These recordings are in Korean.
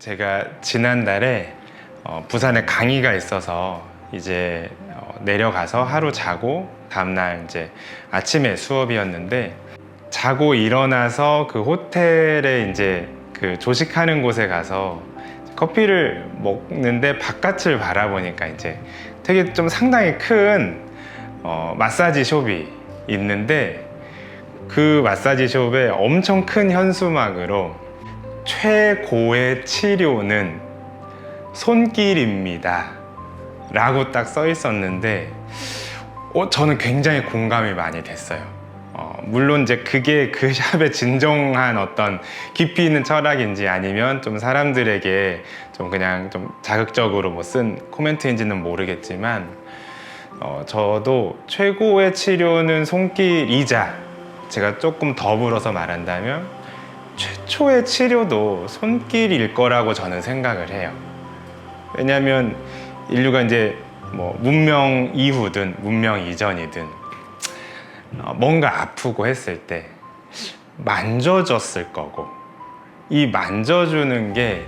제가 지난달에 어, 부산에 강의가 있어서 이제 어, 내려가서 하루 자고 다음날 이제 아침에 수업이었는데 자고 일어나서 그 호텔에 이제 그 조식하는 곳에 가서 커피를 먹는데 바깥을 바라보니까 이제 되게 좀 상당히 큰 어, 마사지 숍이 있는데 그 마사지 숍에 엄청 큰 현수막으로 최고의 치료는 손길입니다. 라고 딱 써 있었는데, 어, 저는 굉장히 공감이 많이 됐어요. 어, 물론 이제 그게 그 샵의 진정한 어떤 깊이 있는 철학인지 아니면 좀 사람들에게 좀 그냥 좀 자극적으로 뭐 쓴 코멘트인지는 모르겠지만, 어, 저도 최고의 치료는 손길이자 제가 조금 더불어서 말한다면 최초의 치료도 손길일 거라고 저는 생각을 해요. 왜냐하면 인류가 이제 뭐 문명 이후든 문명 이전이든 어, 뭔가 아프고 했을 때 만져졌을 거고 이 만져주는 게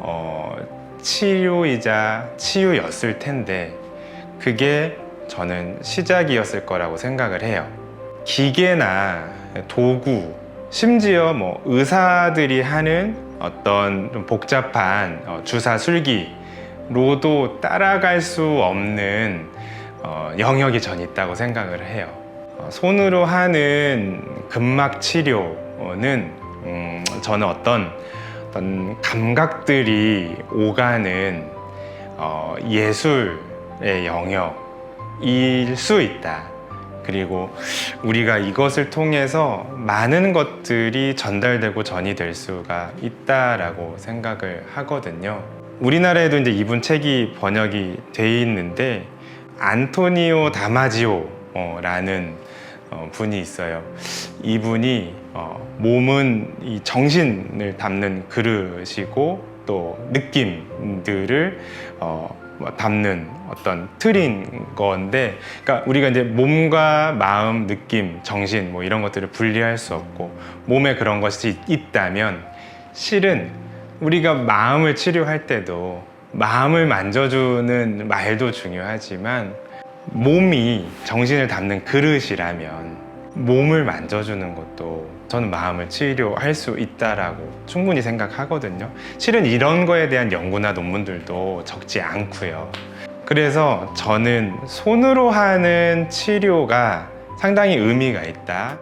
어, 치료이자 치유였을 텐데 그게 저는 시작이었을 거라고 생각을 해요. 기계나 도구, 심지어 뭐 의사들이 하는 어떤 좀 복잡한 어, 주사 술기로도 따라갈 수 없는 어, 영역이 전 있다고 생각을 해요. 어, 손으로 하는 근막 치료는 음, 저는 어떤 어떤 감각들이 오가는 어, 예술의 영역일 수 있다. 그리고 우리가 이것을 통해서 많은 것들이 전달되고 전이 될 수가 있다라고 생각을 하거든요. 우리나라에도 이제 이분 책이 번역이 돼 있는데 안토니오 다마지오라는 어, 분이 있어요. 이분이 어, 몸은 이 정신을 담는 그릇이고 또 느낌들을 어, 뭐 담는 어떤 틀인 건데, 그러니까 우리가 이제 몸과 마음, 느낌, 정신 뭐 이런 것들을 분리할 수 없고 몸에 그런 것이 있다면 실은 우리가 마음을 치료할 때도 마음을 만져주는 말도 중요하지만 몸이 정신을 담는 그릇이라면 몸을 만져주는 것도 저는 마음을 치료할 수 있다라고 충분히 생각하거든요. 실은 이런 거에 대한 연구나 논문들도 적지 않고요. 그래서 저는 손으로 하는 치료가 상당히 의미가 있다.